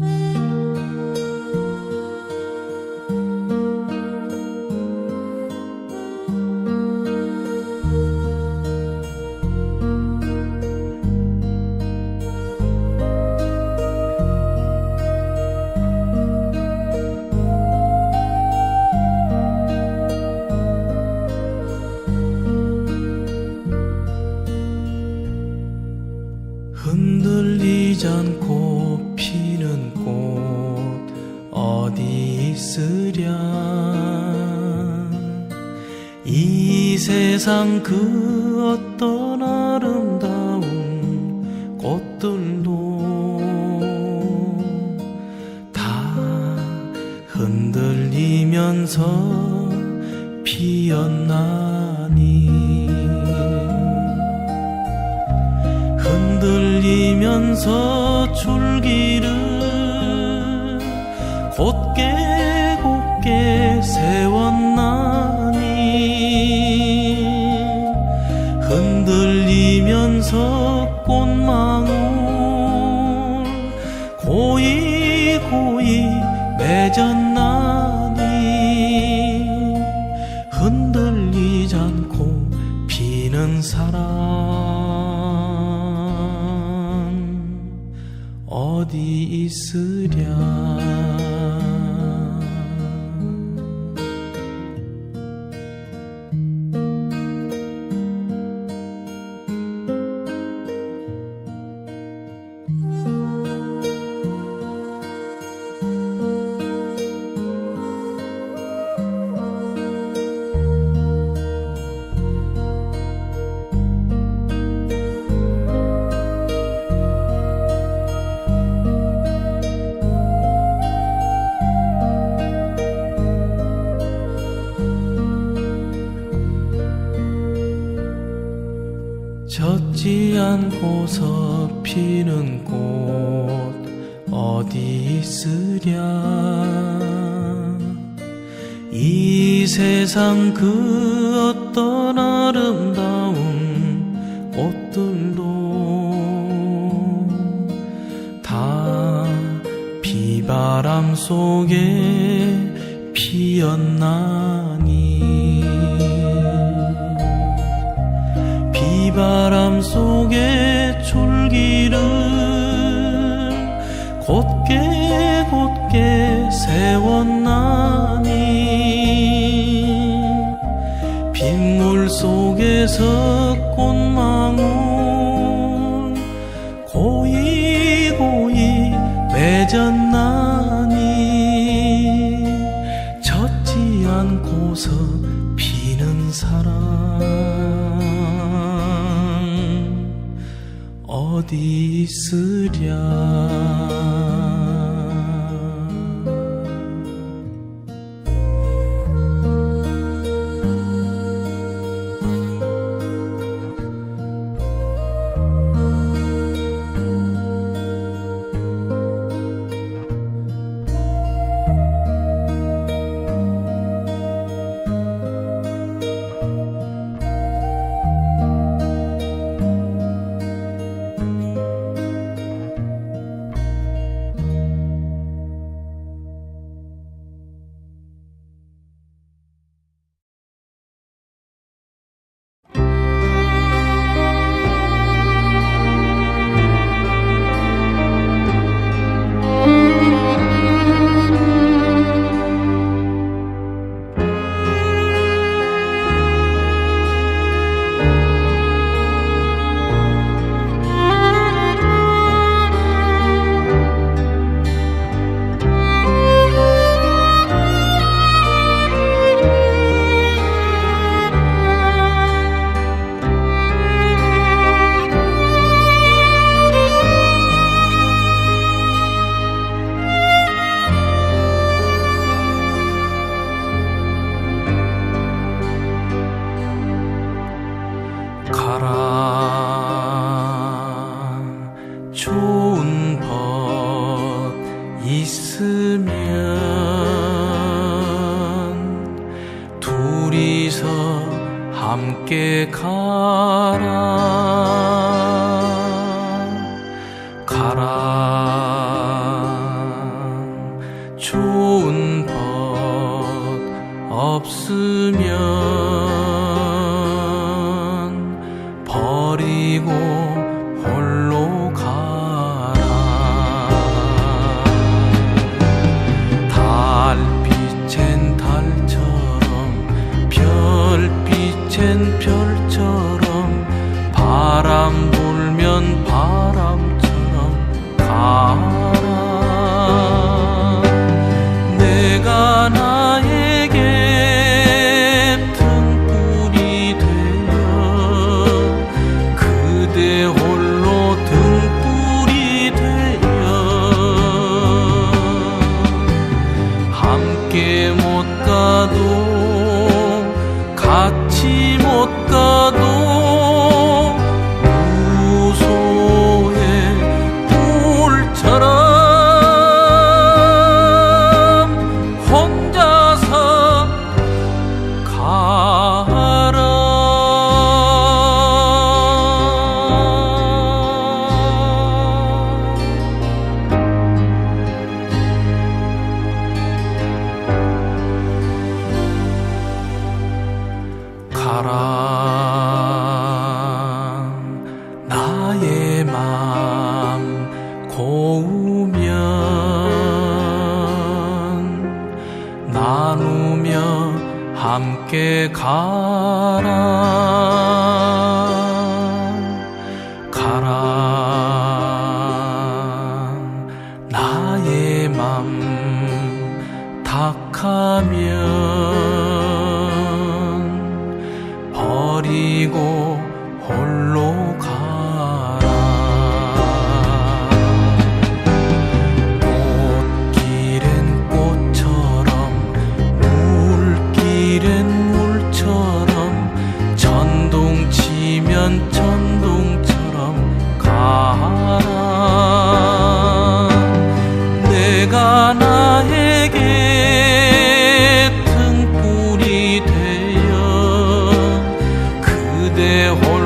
흔 어디 있으랴? 이 세상 그 어떤 아름다운 꽃들도 다 흔들리면서 피었나니. 흔들리면서 줄기를 곧게 곧게 세웠나니 흔들리면서 꽃망울 고이 고이 맺었나니 흔들리지 않고 피는 사람 어디 있으랴 젖지 않고서 피는 꽃 어디 있으랴? 이 세상 그 어떤 아름다운 꽃들도 다 비바람 속에 피었나 바람 속에 줄기를 곧게 곧게 세웠나니. 빗물 속에서 꽃망울 고이 고이 맺었 어디 가라. 가라. 좋은 법 없으면 버리고 함께 가라. 가라. 나의 맘 탁하면 버리고 rois.